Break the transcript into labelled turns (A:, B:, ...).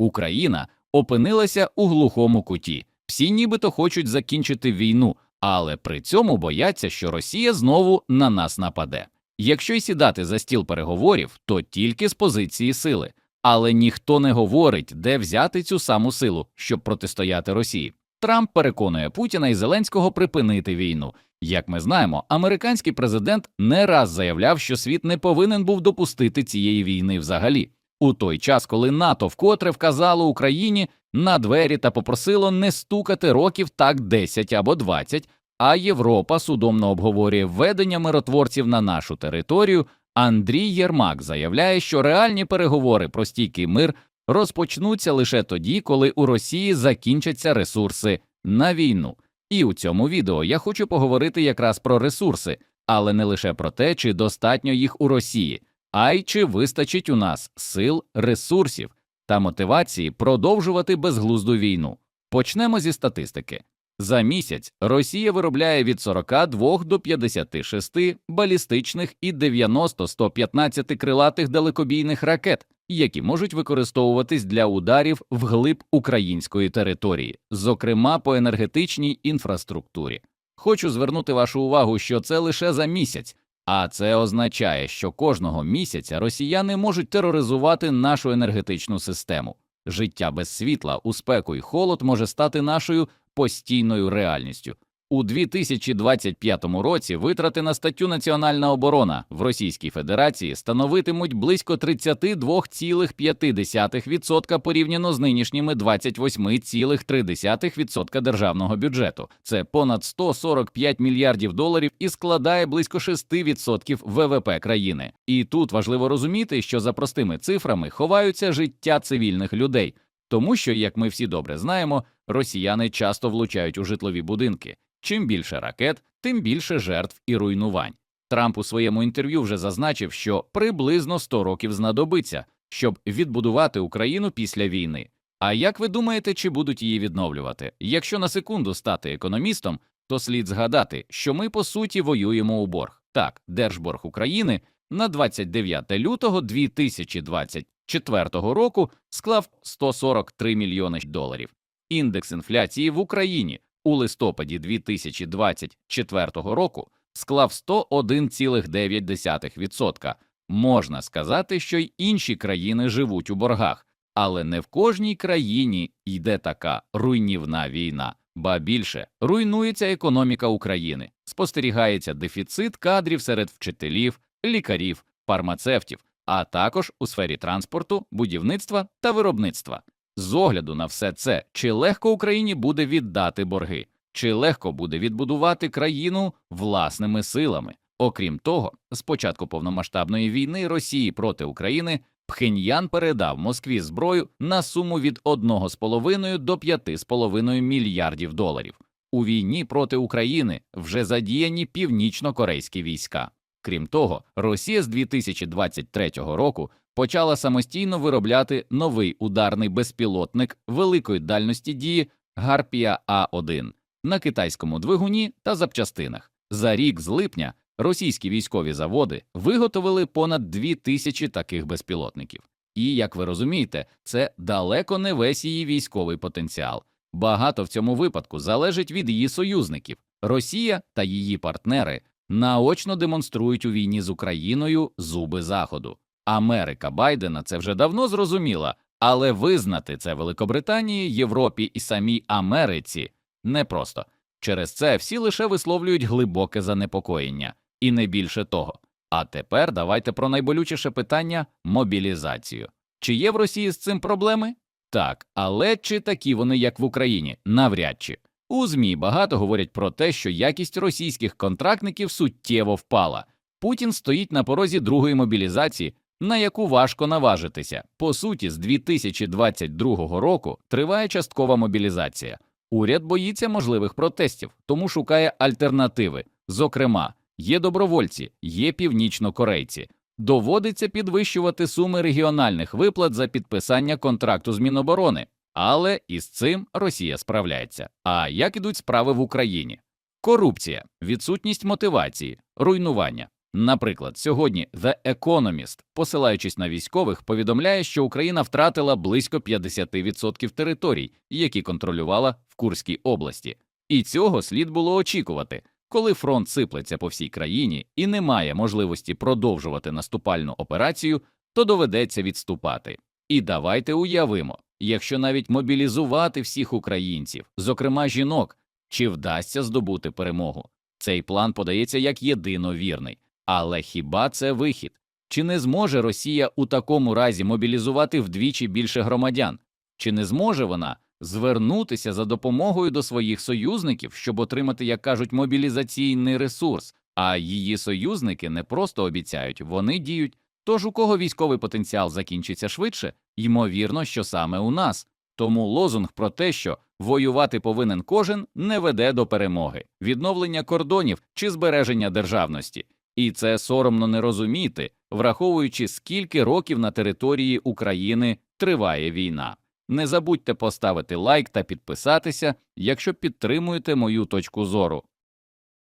A: Україна опинилася у глухому куті. Всі нібито хочуть закінчити війну, але при цьому бояться, що Росія знову на нас нападе. Якщо й сідати за стіл переговорів, то тільки з позиції сили. Але ніхто не говорить, де взяти цю саму силу, щоб протистояти Росії. Трамп переконує Путіна і Зеленського припинити війну. Як ми знаємо, американський президент не раз заявляв, що світ не повинен був допустити цієї війни взагалі. У той час, коли НАТО вкотре вказало Україні на двері та попросило не стукати років так 10 або 20, а Європа судомно обговорює введення миротворців на нашу територію. Андрій Єрмак заявляє, що реальні переговори про стійкий мир розпочнуться лише тоді, коли у Росії закінчаться ресурси на війну. І у цьому відео я хочу поговорити якраз про ресурси, але не лише про те, чи достатньо їх у Росії, а й чи вистачить у нас сил, ресурсів та мотивації продовжувати безглузду війну. Почнемо зі статистики. За місяць Росія виробляє від 42 до 56 балістичних і 90-115 крилатих далекобійних ракет, які можуть використовуватись для ударів вглиб української території, зокрема по енергетичній інфраструктурі. Хочу звернути вашу увагу, що це лише за місяць, а це означає, що кожного місяця росіяни можуть тероризувати нашу енергетичну систему. Життя без світла, у спеку і холод може стати нашою постійною реальністю. У 2025 році витрати на статтю Національна оборона в Російській Федерації становитимуть близько 32,5% порівняно з нинішніми 28,3% державного бюджету. Це понад 145 мільярдів доларів і складає близько 6% ВВП країни. І тут важливо розуміти, що за простими цифрами ховаються життя цивільних людей, тому що, як ми всі добре знаємо, росіяни часто влучають у житлові будинки. Чим більше ракет, тим більше жертв і руйнувань. Трамп у своєму інтерв'ю вже зазначив, що приблизно 100 років знадобиться, щоб відбудувати Україну після війни. А як ви думаєте, чи будуть її відновлювати? Якщо на секунду стати економістом, то слід згадати, що ми по суті воюємо у борг. Так, держборг України на 29 лютого 2024 року склав 143 мільйони доларів. Індекс інфляції в Україні у листопаді 2024 року склав 101,9%. Можна сказати, що й інші країни живуть у боргах, але не в кожній країні йде така руйнівна війна, ба більше руйнується економіка України, спостерігається дефіцит кадрів серед вчителів, лікарів, фармацевтів, а також у сфері транспорту, будівництва та виробництва. З огляду на все це, чи легко Україні буде віддати борги, чи легко буде відбудувати країну власними силами. Окрім того, з початку повномасштабної війни Росії проти України Пхеньян передав Москві зброю на суму від 1,5 до 5,5 мільярдів доларів. У війні проти України вже задіяні північно-корейські війська. Крім того, Росія з 2023 року почала самостійно виробляти новий ударний безпілотник великої дальності дії Гарпія А1 на китайському двигуні та запчастинах. За рік з липня російські військові заводи виготовили понад дві тисячі таких безпілотників. І, як ви розумієте, це далеко не весь її військовий потенціал. Багато в цьому випадку залежить від її союзників. Росія та її партнери наочно демонструють у війні з Україною зуби Заходу. Америка Байдена це вже давно зрозуміла, але визнати це Великобританії, Європі і самій Америці непросто. Через це всі лише висловлюють глибоке занепокоєння, і не більше того. А тепер давайте про найболючіше питання мобілізацію. Чи є в Росії з цим проблеми? Так, але чи такі вони, як в Україні? Навряд чи. У ЗМІ багато говорять про те, що якість російських контрактників суттєво впала. Путін стоїть на порозі другої мобілізації, на яку важко наважитися. По суті, з 2022 року триває часткова мобілізація. Уряд боїться можливих протестів, тому шукає альтернативи. Зокрема, є добровольці, є північнокорейці. Доводиться підвищувати суми регіональних виплат за підписання контракту з Міноборони, але із цим Росія справляється. А як ідуть справи в Україні? Корупція, відсутність мотивації, руйнування. Наприклад, сьогодні The Economist, посилаючись на військових, повідомляє, що Україна втратила близько 50% територій, які контролювала в Курській області. І цього слід було очікувати. Коли фронт сиплеться по всій країні і немає можливості продовжувати наступальну операцію, то доведеться відступати. І давайте уявимо, якщо навіть мобілізувати всіх українців, зокрема жінок, чи вдасться здобути перемогу. Цей план подається як єдиновірний. Але хіба це вихід? Чи не зможе Росія у такому разі мобілізувати вдвічі більше громадян? Чи не зможе вона звернутися за допомогою до своїх союзників, щоб отримати, як кажуть, мобілізаційний ресурс? А її союзники не просто обіцяють, вони діють. Тож у кого військовий потенціал закінчиться швидше, ймовірно, що саме у нас. Тому лозунг про те, що воювати повинен кожен, не веде до перемоги, відновлення кордонів чи збереження державності. І це соромно не розуміти, враховуючи, скільки років на території України триває війна. Не забудьте поставити лайк та підписатися, якщо підтримуєте мою точку зору.